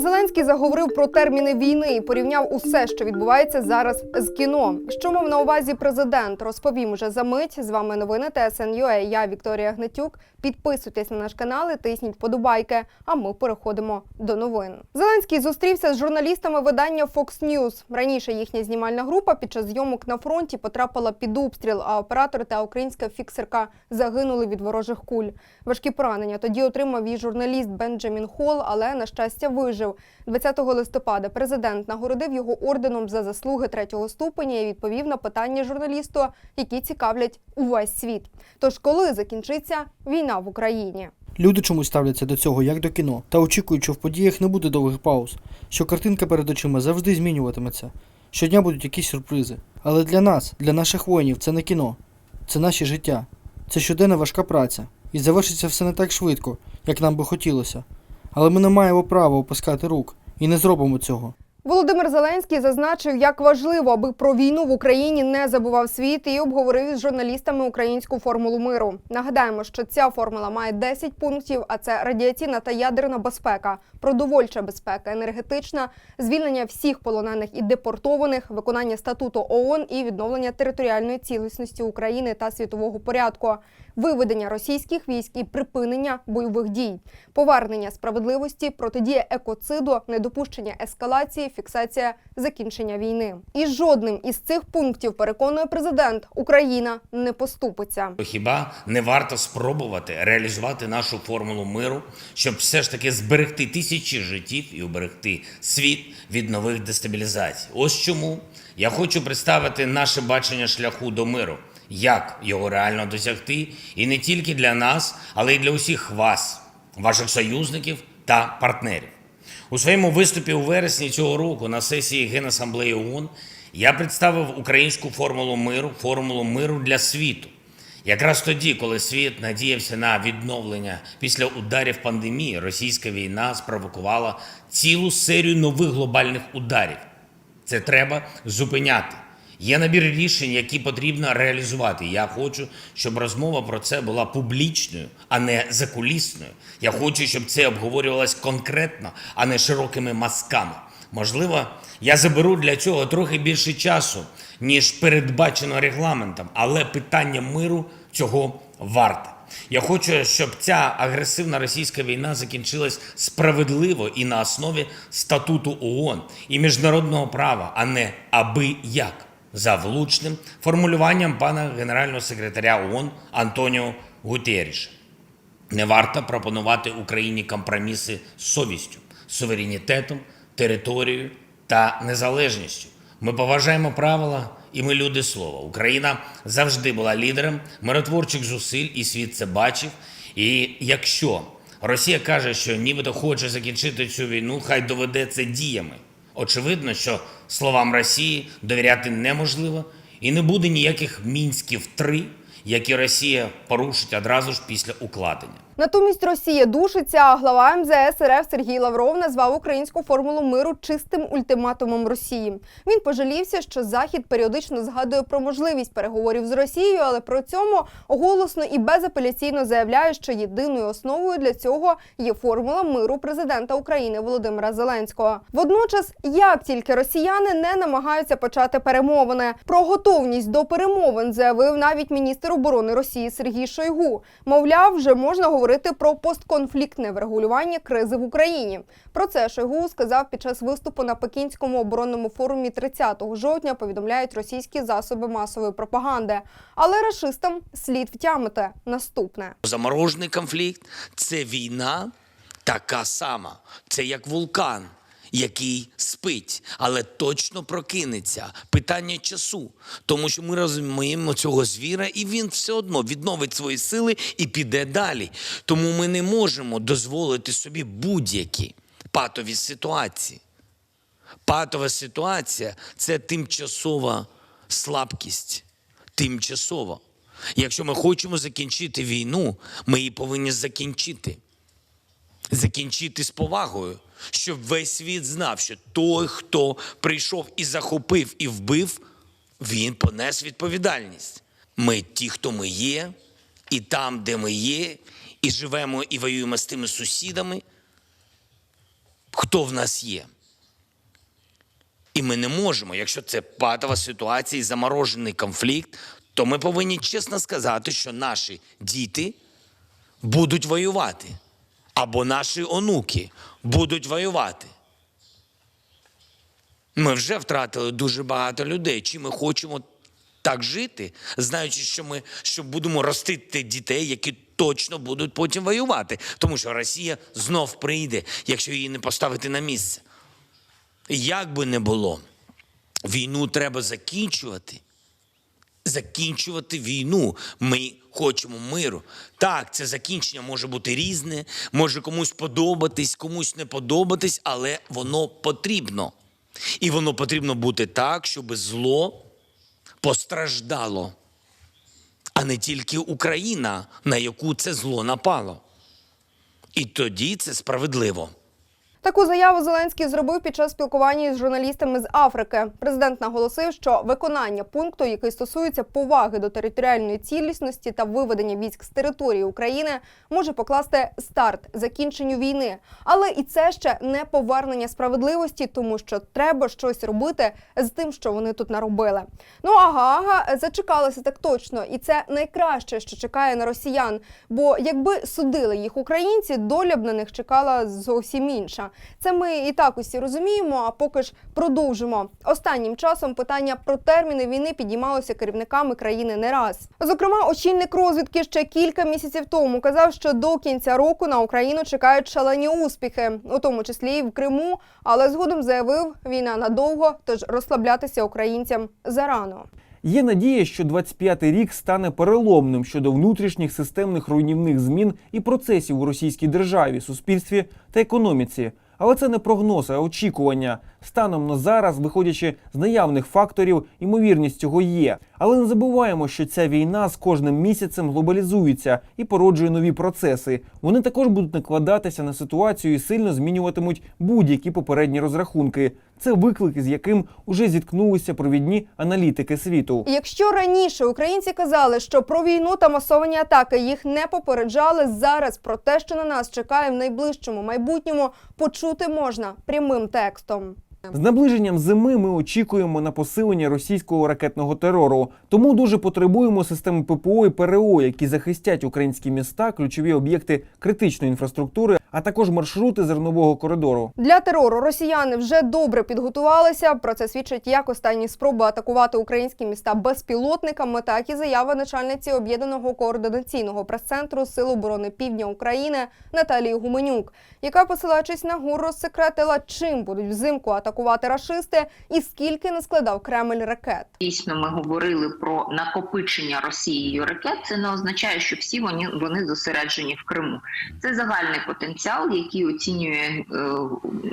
Зеленський заговорив про терміни війни і порівняв усе, що відбувається зараз з кіно. Що мав на увазі президент? Розповім уже за мить. З вами новини ТСНЮА. Я Вікторія Гнатюк. Підписуйтесь на наш канал і тисніть подобайки. А ми переходимо до новин. Зеленський зустрівся з журналістами видання Fox News. Раніше їхня знімальна група під час зйомок на фронті потрапила під обстріл, а оператор та українська фіксерка загинули від ворожих куль. Важкі поранення тоді отримав і журналіст Бенджамін Холл, але на щастя вижив. 20 листопада президент нагородив його орденом за заслуги третього ступеня і відповів на питання журналісту, які цікавлять увесь світ. Тож, коли закінчиться війна в Україні? Люди чомусь ставляться до цього як до кіно та очікують, що в подіях не буде довгих пауз, що картинка перед очима завжди змінюватиметься. Щодня будуть якісь сюрпризи. Але для нас, для наших воїнів, це не кіно, це наше життя, це щоденна важка праця. І завершиться все не так швидко, як нам би хотілося. Але ми не маємо права опускати рук і не зробимо цього. Володимир Зеленський зазначив, як важливо, аби про війну в Україні не забував світ і обговорив із журналістами українську формулу миру. Нагадаємо, що ця формула має 10 пунктів: а це радіаційна та ядерна безпека, продовольча безпека, енергетична, звільнення всіх полонених і депортованих, виконання статуту ООН і відновлення територіальної цілісності України та світового порядку, виведення російських військ і припинення бойових дій, повернення справедливості, протидія екоциду, недопущення ескалації, фіксація закінчення війни. І жодним із цих пунктів переконує президент, Україна не поступиться. Хіба не варто спробувати реалізувати нашу формулу миру, щоб все ж таки зберегти тисячі життів і уберегти світ від нових дестабілізацій? Ось чому я хочу представити наше бачення шляху до миру, як його реально досягти, і не тільки для нас, але й для усіх вас, ваших союзників та партнерів. У своєму виступі у вересні цього року на сесії Генасамблеї ООН я представив українську формулу миру, формулу миру для світу. Якраз тоді, коли світ надіявся на відновлення після ударів пандемії, російська війна спровокувала цілу серію нових глобальних ударів. Це треба зупиняти. Є набір рішень, які потрібно реалізувати. Я хочу, щоб розмова про це була публічною, а не закулісною. Я хочу, щоб це обговорювалось конкретно, а не широкими мазками. Можливо, я заберу для цього трохи більше часу, ніж передбачено регламентом, але питання миру цього варте. Я хочу, щоб ця агресивна російська війна закінчилась справедливо і на основі статуту ООН і міжнародного права, а не аби як за влучним формулюванням пана генерального секретаря ООН Антоніо Гутєріша. Не варто пропонувати Україні компроміси з совістю, суверенітетом, територією та незалежністю. Ми поважаємо правила і ми люди слова. Україна завжди була лідером миротворчих зусиль, і світ це бачив. І якщо Росія каже, що нібито хоче закінчити цю війну, хай доведе це діями. Очевидно, що словам Росії довіряти неможливо, і не буде ніяких мінськів 3 які Росія порушить одразу ж після укладення. Натомість Росія душиться. А глава МЗС РФ Сергій Лавров назвав українську формулу миру чистим ультиматумом Росії. Він пожалівся, що Захід періодично згадує про можливість переговорів з Росією, але при цьому голосно і безапеляційно заявляє, що єдиною основою для цього є формула миру президента України Володимира Зеленського. Водночас, як тільки росіяни не намагаються почати перемовини, про готовність до перемовин заявив навіть міністр оборони Росії Сергій Шойгу. Мовляв, вже можна говорити про постконфліктне врегулювання кризи в Україні. Про це Шойгу сказав під час виступу на Пекінському оборонному форумі 30 жовтня. Повідомляють російські засоби масової пропаганди. Але рашистам слід втямити наступне. Заморожений конфлікт це війна така сама. Це як вулкан, який спить, але точно прокинеться. Питання часу. Тому що ми розуміємо цього звіра, і він все одно відновить свої сили і піде далі. Тому ми не можемо дозволити собі будь-які патові ситуації. Патова ситуація це тимчасова слабкість. Тимчасово. Якщо ми хочемо закінчити війну, ми її повинні закінчити. Закінчити з повагою, щоб весь світ знав, що той, хто прийшов і захопив, і вбив, він понес відповідальність. Ми ті, хто ми є, і там, де ми є, і живемо, і воюємо з тими сусідами. хто в нас є. І ми не можемо, якщо це патова ситуація і заморожений конфлікт, то ми повинні чесно сказати, що наші діти будуть воювати, або наші онуки будуть воювати. Ми вже втратили дуже багато людей. Чи ми хочемо так жити, знаючи, що ми що будемо ростити дітей, які точно будуть потім воювати, тому що Росія знов прийде, якщо її не поставити на місце. Як би не було, війну треба закінчувати. Закінчувати війну. Ми хочемо миру. Так, це закінчення може бути різне, може комусь подобатись, комусь не подобатись, але воно потрібно. І воно потрібно бути так, щоб зло постраждало, а не тільки Україна, на яку це зло напало. І тоді це справедливо. Таку заяву Зеленський зробив під час спілкування із журналістами з Африки. Президент наголосив, що виконання пункту, який стосується поваги до територіальної цілісності та виведення військ з території України, може покласти старт закінченню війни. Але і це ще не повернення справедливості, тому що треба щось робити з тим, що вони тут наробили. Ну ага, ага, зачекалися так точно, і це найкраще, що чекає на росіян. Бо якби судили їх українці, доля б на них чекала зовсім інша. Це ми і так усі розуміємо. А поки ж продовжимо. Останнім часом питання про терміни війни підіймалося керівниками країни не раз. Зокрема, очільник розвідки ще кілька місяців тому казав, що до кінця року на Україну чекають шалені успіхи, у тому числі і в Криму. Але згодом заявив, війна надовго, тож розслаблятися українцям зарано. Є надія, що 25-й рік стане переломним щодо внутрішніх системних руйнівних змін і процесів у російській державі, суспільстві та економіці. Але це не прогноз, а очікування. Станом на зараз, виходячи з наявних факторів, ймовірність цього є. Але не забуваємо, що ця війна з кожним місяцем глобалізується і породжує нові процеси. Вони також будуть накладатися на ситуацію і сильно змінюватимуть будь-які попередні розрахунки. Це виклик, з яким уже зіткнулися провідні аналітики світу. Якщо раніше українці казали, що про війну та масовані атаки їх не попереджали, зараз про те, що на нас чекає в найближчому майбутньому, почути можна прямим текстом. З наближенням зими ми очікуємо на посилення російського ракетного терору. Тому дуже потребуємо системи ППО і ПРО, які захистять українські міста, ключові об'єкти критичної інфраструктури, а також маршрути зернового коридору. Для терору росіяни вже добре підготувалися. Про це свідчать як останні спроби атакувати українські міста безпілотниками, так і заява начальниці об'єднаного координаційного прес-центру Сил оборони Півдня України Наталії Гуменюк, яка, посилаючись на ГУР, розсекретила, чим будуть взимку атакувати рашисти і скільки не складав Кремль ракет. Дійсно, ми говорили про накопичення Росією ракет. Це не означає, що всі вони, вони зосереджені в Криму. Це загальний потенціал, який оцінює е,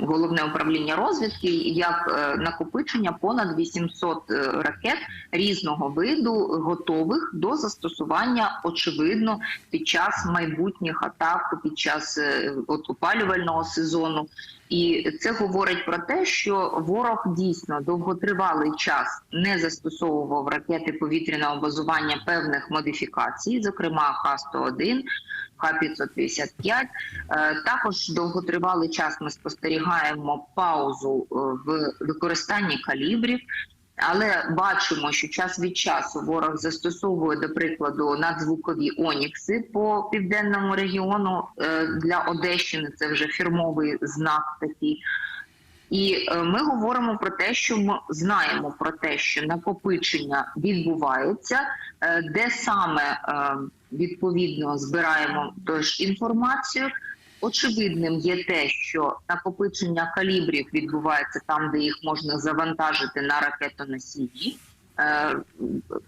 головне управління розвідки як е, накопичення понад 800 е, ракет різного виду, готових до застосування, очевидно, під час майбутніх атак, під час опалювального сезону. І це говорить про те, що ворог дійсно довготривалий час не застосовував ракети повітряного базування певних модифікацій, зокрема Х-101, Х-555. Е, Також довготривалий час ми спостерігаємо паузу е, в використанні калібрів. Але бачимо, що час від часу ворог застосовує, до прикладу, надзвукові онікси по південному регіону Е, для Одещини. Це вже фірмовий знак такий. І е, ми говоримо про те, що ми знаємо про те, що накопичення відбувається, е, де саме відповідно збираємо тож інформацію. Очевидним є те, що накопичення калібрів відбувається там, де їх можна завантажити на ракетоносії. Е,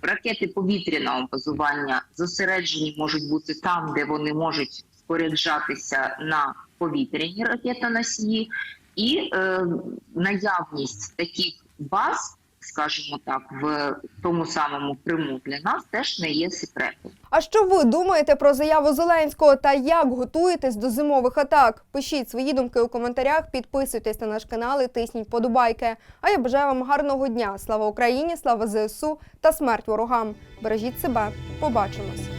Ракети повітряного базування зосереджені можуть бути там, де вони можуть споряджатися на повітряні ракетоносії, і е, наявність таких баз, скажімо так, в тому самому Криму для нас теж не є секретом. А що ви думаєте про заяву Зеленського та як готуєтесь до зимових атак? Пишіть свої думки у коментарях, підписуйтесь на наш канал і тисніть подобайки. А я бажаю вам гарного дня. Слава Україні, слава ЗСУ та смерть ворогам. Бережіть себе. Побачимось.